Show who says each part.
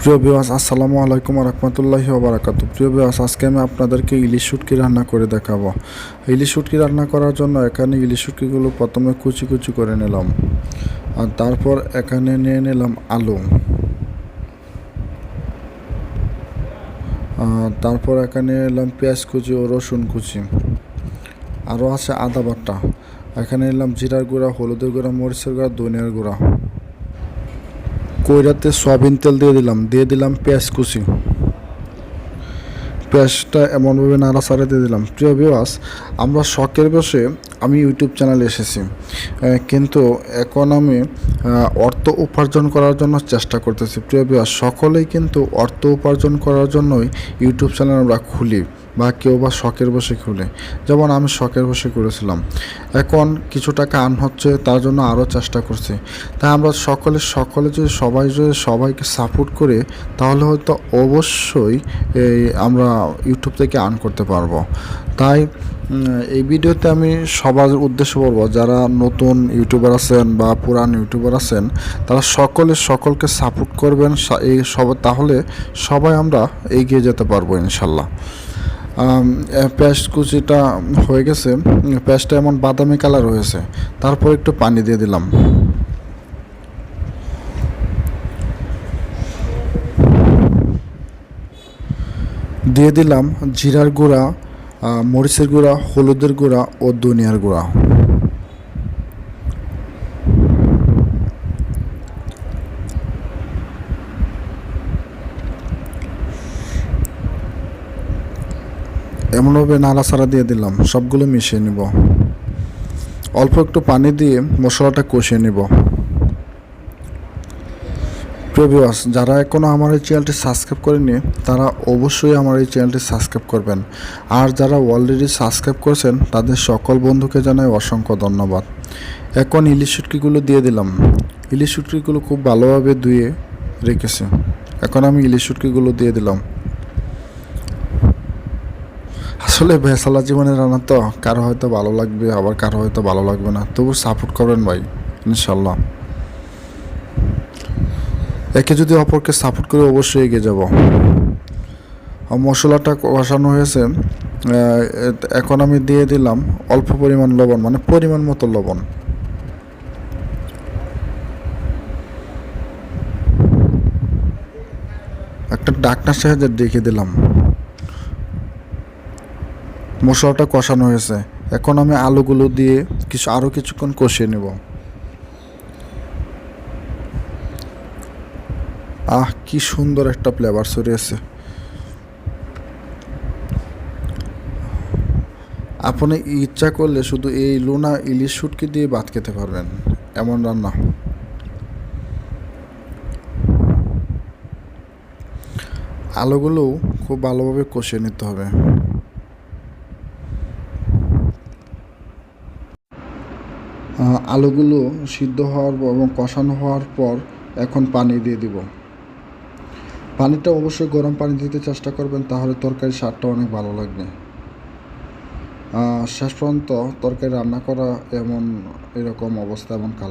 Speaker 1: প্রিয় বিবাস আসসালামু আলাইকুম রহমতুল্লাহি ওবরাকাতু প্রিয় বিবাস আজকে আমি আপনাদেরকে ইলিশ শুটকি রান্না করে দেখাবো। ইলিশ শুটকি রান্না করার জন্য এখানে ইলিশ শুটকিগুলো প্রথমে কুচি কুচি করে নিলাম। আর তারপর এখানে নিয়ে নিলাম আলু। তারপর এখানে এলাম পেঁয়াজ কুচি ও রসুন কুচি। আরও আছে আদা বাটা। এখানে এলাম জিরার গুঁড়া, হলুদের গুঁড়া, মরিচের গুঁড়া, ধনিয়ার গুঁড়া। কইরাতে সয়াবিন তেল দিয়ে দিলাম দিয়ে দিলাম পেঁয়াজ কুচি। পেঁয়াজটা এমনভাবে নাড়াচাড়া দিয়ে দিলাম। প্রিয় বিবাস আমরা শখের বসে আমি ইউটিউব চ্যানেলে এসেছি। কিন্তু এখন আমি অর্থ উপার্জন করার জন্য চেষ্টা করতেছি। প্রিয় বিবাস সকলেই কিন্তু অর্থ উপার্জন করার জন্যই ইউটিউব চ্যানেল আমরা খুলি বা কেউ বা শখের বসে খুলে। যেমন আমি শখের বসে করেছিলাম। এখন কিছু টাকা আর্ন হচ্ছে, তার জন্য আরও চেষ্টা করছি। তাই আমরা সকলে সকলে যদি সবাই যদি সবাইকে সাপোর্ট করে, তাহলে হয়তো অবশ্যই আমরা ইউটিউব থেকে আর্ন করতে পারব। তাই এই ভিডিওতে আমি সবার উদ্দেশ্য বলব যারা নতুন ইউটিউবার আছেন বা পুরান ইউটিউবার আছেন তারা সকলে সকলকে সাপোর্ট করবেন এই সব তাহলে সবাই আমরা এগিয়ে যেতে পারব ইনশাল্লাহ। এ, কুচিটা হয়ে গেছে। পেঁয়াজটা এমন বাদামি কালার হয়েছে তারপর একটু পানি দিয়ে দিলাম। দিয়ে দিলাম জিরার গুঁড়া মরিচের গুঁড়া, হলুদের গুঁড়া ও ধনিয়ার গুঁড়া। এমনভাবে নাড়াচাড়া দিয়ে দিলাম, সবগুলো মিশিয়ে নিব। অল্প একটু পানি দিয়ে মশলাটা কষিয়ে নিব। প্রিভিয়াস যারা এখনও আমার এই চ্যানেলটি সাবস্ক্রাইব করেনি তারা অবশ্যই আমার এই চ্যানেলটি সাবস্ক্রাইব করবেন। আর যারা অলরেডি সাবস্ক্রাইব করেছেন, তাদের সকল বন্ধুকে জানাই অসংখ্য ধন্যবাদ। এখন ইলিশ শুটকিগুলো দিয়ে দিলাম। ইলিশ শুটকিগুলো খুব ভালোভাবে ধুয়ে রেখেছে। এখন আমি ইলিশ শুটকিগুলো দিয়ে দিলাম। আসলে ভেসালা জীবনে রান্না তো, কারও হয়তো ভালো লাগবে, আবার কারও হয়তো ভালো লাগবে না। তবু সাপোর্ট করবেন ভাই, ইনশাল্লাহ। একে যদি অপরকে সাপোর্ট করে অবশ্যই এগিয়ে যাব। মশলাটা কষানো হয়েছে এখন আমি দিয়ে দিলাম অল্প পরিমাণ লবণ মানে পরিমাণ মতো লবণ। একটা ডাকনার সাহায্যে ডেকে দিলাম। মশলাটা কষানো হয়েছে। এখন আমি আলুগুলো দিয়ে কিছু আরও কিছুক্ষণ কষিয়ে নেব। আহ, কি সুন্দর একটা ফ্লেভার ছড়িয়েছে আপনি ইচ্ছা করলে শুধু এই লুনা ইলিশ শুটকি দিয়ে ভাত খেতে পারবেন, এমন রান্না। আলুগুলো খুব ভালোভাবে কষিয়ে নিতে হবে। আলুগুলো সিদ্ধ হওয়ার এবং কষানো হওয়ার পর এখন পানি দিয়ে দিব। পানিটা অবশ্যই গরম পানি দিতে চেষ্টা করবেন, তাহলে তরকারির স্বাদটা অনেক ভালো লাগবে। শেষ পর্যন্ত তরকারি রান্না করা এমন এরকম অবস্থা, এমন কালার।